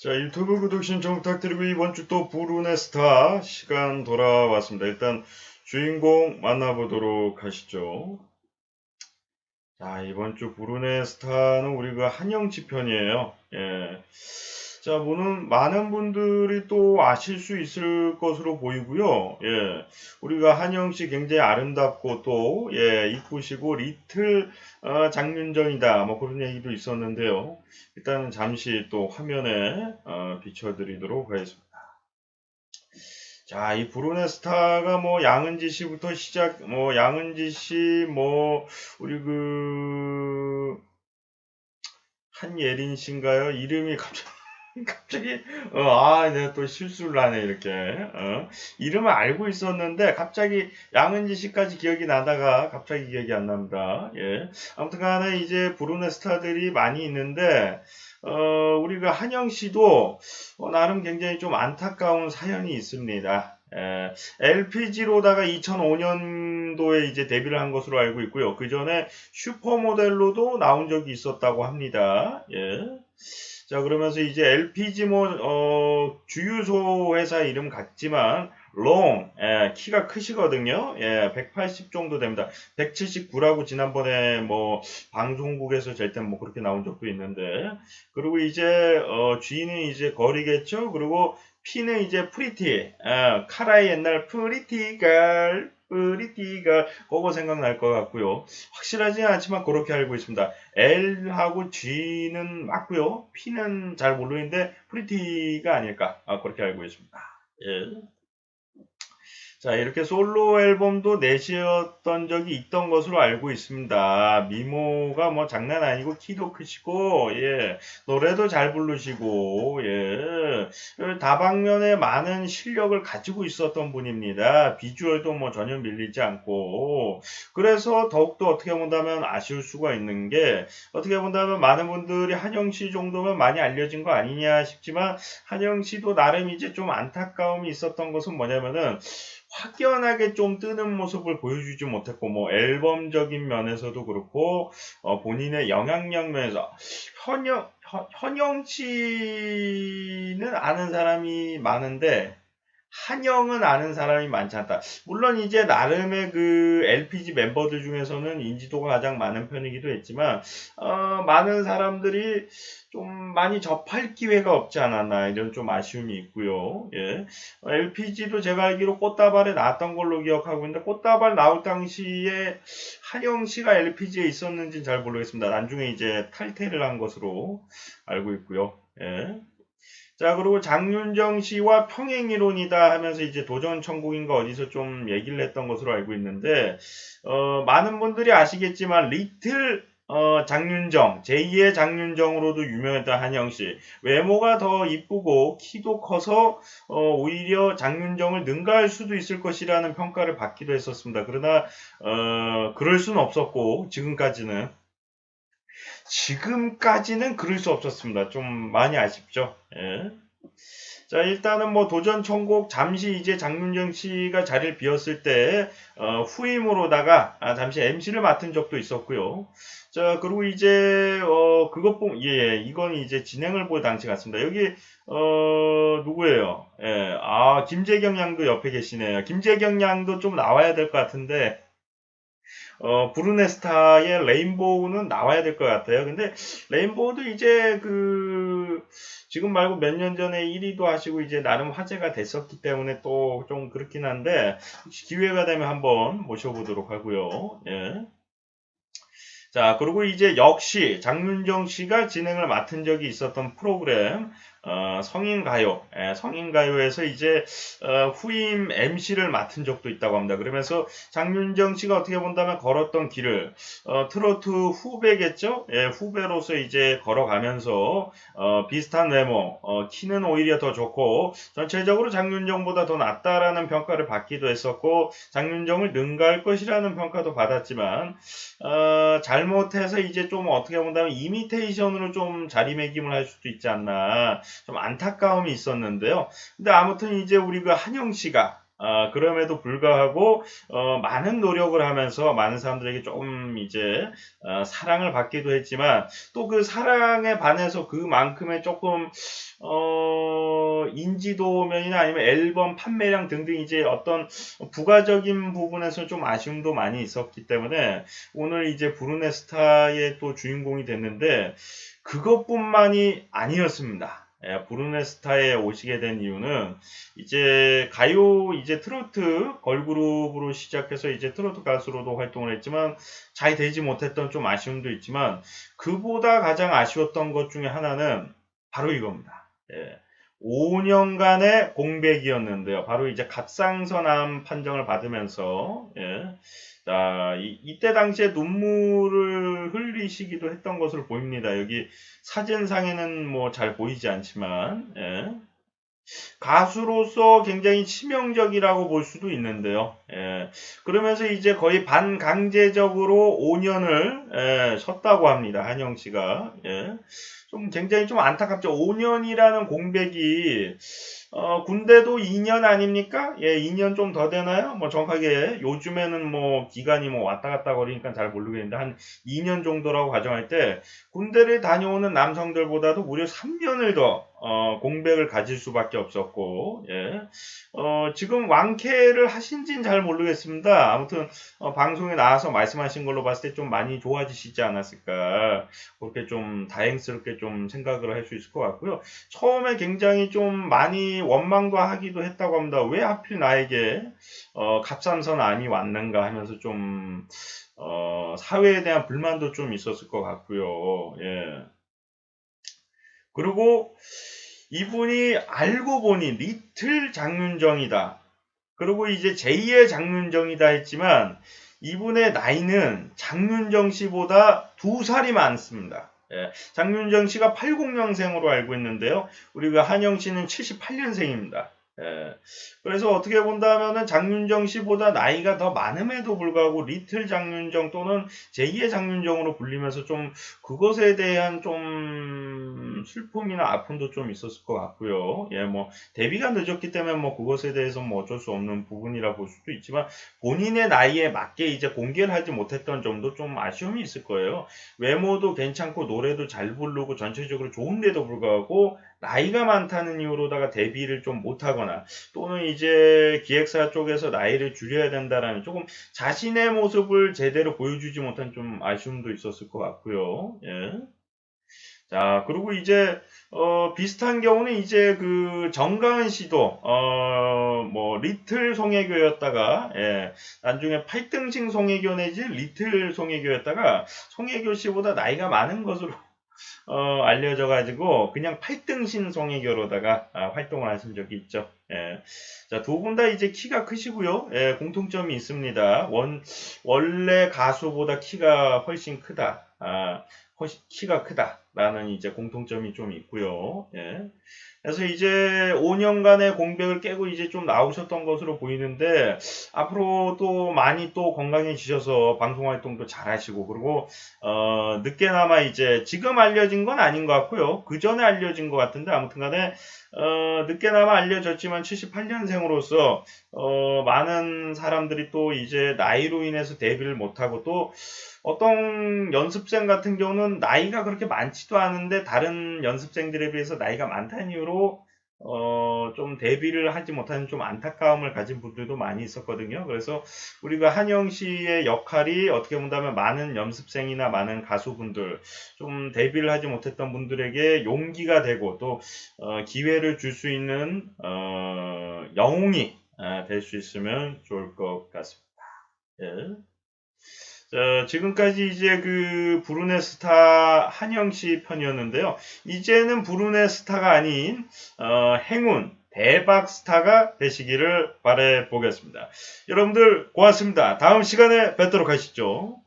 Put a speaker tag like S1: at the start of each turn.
S1: 자, 유튜브 구독 신청 부탁드리고 이번 주또 불운의 스타 시간 돌아왔습니다. 일단 주인공 만나보도록 하시죠. 자, 이번 주 불운의 스타는 우리 그 한영치 편이에요. 예. 자, 뭐는 많은 분들이 또 아실 수 있을 것으로 보이고요. 예. 우리가 한영 씨 굉장히 아름답고 또, 예, 이쁘시고 리틀 어, 장윤정이다. 뭐 그런 얘기도 있었는데요. 일단은 잠시 또 화면에 어, 비춰드리도록 하겠습니다. 자, 이 브루네 스타가 뭐 양은지 씨부터 시작, 뭐 양은지 씨, 뭐 우리 그 한예린 씨인가요? 이름이 갑자기 갑자기 어, 아 내가 또 실수를 하네 이렇게 어, 이름을 알고 있었는데 갑자기 양은지 씨까지 기억이 나다가 갑자기 기억이 안 납니다. 예. 아무튼간에 이제 브루네 스타들이 많이 있는데 어, 우리가 한영 씨도 어, 나름 굉장히 좀 안타까운 사연이 있습니다. 예, LPG로다가 2005년도에 이제 데뷔를 한 것으로 알고 있고요. 그 전에 슈퍼모델로도 나온 적이 있었다고 합니다. 예. 자, 그러면서 이제 LPG 뭐, 어, 주유소 회사 이름 같지만, 롱, 예, 키가 크시거든요. 예, 180 정도 됩니다. 179라고 지난번에 뭐, 방송국에서 잴때뭐 그렇게 나온 적도 있는데, 그리고 이제, 어, G는 이제 거리겠죠? 그리고 P는 이제 프리티, 아, 카라의 옛날 프리티 걸, 프리티걸, 그거 생각날 것 같고요. 확실하지 않지만 그렇게 알고 있습니다. L하고 G는 맞고요. P는 잘 모르는데 프리티가 아닐까, 아, 그렇게 알고 있습니다. 예. 자, 이렇게 솔로 앨범도 내셨던 적이 있던 것으로 알고 있습니다. 미모가 뭐 장난 아니고 키도 크시고, 예, 노래도 잘 부르시고, 예, 다방면에 많은 실력을 가지고 있었던 분입니다. 비주얼도 뭐 전혀 밀리지 않고, 그래서 더욱더 어떻게 본다면 아쉬울 수가 있는 게, 어떻게 본다면 많은 분들이 한영 씨 정도면 많이 알려진 거 아니냐 싶지만, 한영 씨도 나름 이제 좀 안타까움이 있었던 것은 뭐냐면은, 확연하게 좀 뜨는 모습을 보여주지 못했고 뭐 앨범적인 면에서도 그렇고 어, 본인의 영향력 면에서. 현영 현영 씨는 아는 사람이 많은데 한영은 아는 사람이 많지 않다. 물론 이제 나름의 그 LPG 멤버들 중에서는 인지도가 가장 많은 편이기도 했지만 어, 많은 사람들이 좀 많이 접할 기회가 없지 않았나 이런 좀 아쉬움이 있고요. 예. LPG도 제가 알기로 꽃다발에 나왔던 걸로 기억하고 있는데 꽃다발 나올 당시에 한영 씨가 LPG에 있었는지는 잘 모르겠습니다. 나중에 이제 탈퇴를 한 것으로 알고 있고요. 예. 자, 그리고 장윤정 씨와 평행이론이다 하면서 이제 도전 천국인가 어디서 좀 얘기를 했던 것으로 알고 있는데, 어, 많은 분들이 아시겠지만, 리틀, 어, 장윤정, 제2의 장윤정으로도 유명했던 한영 씨. 외모가 더 이쁘고, 키도 커서, 어, 오히려 장윤정을 능가할 수도 있을 것이라는 평가를 받기도 했었습니다. 그러나, 어, 그럴 수는 없었고, 지금까지는. 지금까지는 그럴 수 없었습니다. 좀 많이 아쉽죠. 예. 자, 일단은 뭐 도전 천국 잠시 이제 장윤정 씨가 자리를 비웠을 때 어, 후임으로다가 아, 잠시 MC를 맡은 적도 있었고요. 자, 그리고 이제 어, 그것 뿐 예, 이건 이제 진행을 볼 당시 같습니다. 여기 어, 누구예요? 예. 아, 김재경 양도 옆에 계시네요. 김재경 양도 좀 나와야 될 것 같은데 어, 브루네스타의 레인보우는 나와야 될 것 같아요. 근데 레인보우도 이제 그 지금 말고 몇 년 전에 1위도 하시고 이제 나름 화제가 됐었기 때문에 또 좀 그렇긴 한데 기회가 되면 한번 모셔보도록 하고요. 예. 자, 그리고 이제 역시 장윤정 씨가 진행을 맡은 적이 있었던 프로그램 어, 성인가요, 예, 성인가요에서 이제 어, 후임 MC를 맡은 적도 있다고 합니다. 그러면서 장윤정 씨가 어떻게 본다면 걸었던 길을 어, 트로트 후배겠죠? 예, 후배로서 이제 걸어가면서 어, 비슷한 외모, 어, 키는 오히려 더 좋고 전체적으로 장윤정보다 더 낫다라는 평가를 받기도 했었고 장윤정을 능가할 것이라는 평가도 받았지만 어, 잘못해서 이제 좀 어떻게 본다면 이미테이션으로 좀 자리매김을 할 수도 있지 않나 좀 안타까움이 있었는데요. 근데 아무튼 이제 우리 그 한영 씨가 아, 그럼에도 불구하고 어, 많은 노력을 하면서 많은 사람들에게 좀 이제 어, 사랑을 받기도 했지만 또 그 사랑에 반해서 그만큼의 조금 어, 인지도면이나 아니면 앨범 판매량 등등 이제 어떤 부가적인 부분에서 좀 아쉬움도 많이 있었기 때문에 오늘 이제 브루네스타의 또 주인공이 됐는데 그것뿐만이 아니었습니다. 예, 브루네스타에 오시게 된 이유는 이제 가요 이제 트로트 걸그룹으로 시작해서 이제 트로트 가수로도 활동을 했지만 잘 되지 못했던 좀 아쉬움도 있지만 그보다 가장 아쉬웠던 것 중에 하나는 바로 이겁니다. 예. 5년간의 공백이었는데요. 바로 이제 갑상선암 판정을 받으면서 예. 자, 이, 때 당시에 눈물을 흘리시기도 했던 것으로 보입니다. 여기 사진상에는 뭐 잘 보이지 않지만 예. 가수로서 굉장히 치명적이라고 볼 수도 있는데요. 예. 그러면서 이제 거의 반강제적으로 5년을 예, 쉬었다고 합니다. 한영 씨가. 예. 좀 굉장히 좀 안타깝죠. 5년이라는 공백이 어, 군대도 2년 아닙니까? 예, 2년 좀 더 되나요? 뭐 정확하게 요즘에는 뭐 기간이 뭐 왔다 갔다 거리니까 잘 모르겠는데 한 2년 정도라고 가정할 때 군대를 다녀오는 남성들보다도 무려 3년을 더 어, 공백을 가질 수밖에 없었고, 예. 어, 지금 완쾌를 하신지는 잘 모르겠습니다. 아무튼, 어, 방송에 나와서 말씀하신 걸로 봤을 때 좀 많이 좋아지시지 않았을까. 그렇게 좀 다행스럽게 좀 생각을 할 수 있을 것 같고요. 처음에 굉장히 좀 많이 원망도 하기도 했다고 합니다. 왜 하필 나에게, 어, 갑삼선 안이 왔는가 하면서 좀, 어, 사회에 대한 불만도 좀 있었을 것 같고요. 예. 그리고 이분이 알고 보니 리틀 장윤정이다. 그리고 이제 제2의 장윤정이다 했지만 이분의 나이는 장윤정 씨보다 두 살이 많습니다. 예, 장윤정 씨가 80년생으로 알고 있는데요. 우리가 한영 씨는 78년생입니다. 예. 그래서 어떻게 본다면은 장윤정 씨보다 나이가 더 많음에도 불구하고 리틀 장윤정 또는 제2의 장윤정으로 불리면서 좀 그것에 대한 좀 슬픔이나 아픔도 좀 있었을 것 같고요. 예, 뭐 데뷔가 늦었기 때문에 뭐 그것에 대해서 뭐 어쩔 수 없는 부분이라 볼 수도 있지만 본인의 나이에 맞게 이제 공개를 하지 못했던 점도 좀 아쉬움이 있을 거예요. 외모도 괜찮고 노래도 잘 부르고 전체적으로 좋은데도 불구하고 나이가 많다는 이유로다가 데뷔를 좀 못하거나 또는 이제 기획사 쪽에서 나이를 줄여야 된다라는 조금 자신의 모습을 제대로 보여주지 못한 좀 아쉬움도 있었을 것 같고요. 예. 자, 그리고 이제, 어, 비슷한 경우는 이제 그 정가은 씨도, 어, 뭐, 리틀 송혜교였다가, 예, 나중에 8등신 송혜교 내지 리틀 송혜교였다가, 송혜교 씨보다 나이가 많은 것으로 어, 알려져 가지고 그냥 8등신 송혜교로다가 아, 활동을 하신 적이 있죠. 예. 자, 두 분 다 이제 키가 크시고요. 예, 공통점이 있습니다. 원, 원래 가수보다 키가 훨씬 크다. 아, 훨씬 키가 크다라는 이제 공통점이 좀 있고요. 예. 그래서 이제 5년간의 공백을 깨고 이제 좀 나오셨던 것으로 보이는데 앞으로 또 많이 또 건강해지셔서 방송 활동도 잘 하시고 그리고 어 늦게나마 이제 지금 알려진 건 아닌 것 같고요. 그 전에 알려진 것 같은데 아무튼간에 어 늦게나마 알려졌지만 78년생으로서 어 많은 사람들이 또 이제 나이로 인해서 데뷔를 못하고 또 어떤 연습생 같은 경우는 나이가 그렇게 많지도 않은데 다른 연습생들에 비해서 나이가 많다는 이유로 어, 좀 데뷔를 하지 못하는 좀 안타까움을 가진 분들도 많이 있었거든요. 그래서 우리가 한영 씨의 역할이 어떻게 본다면 많은 연습생이나 많은 가수분들, 좀 데뷔를 하지 못했던 분들에게 용기가 되고 또 어, 기회를 줄 수 있는 어, 영웅이 아, 될수 있으면 좋을 것 같습니다. 예. 자, 지금까지 이제 그 브루네 스타 한영 씨 편이었는데요. 이제는 브루네 스타가 아닌 어, 행운 대박 스타가 되시기를 바래 보겠습니다. 여러분들 고맙습니다. 다음 시간에 뵙도록 하시죠.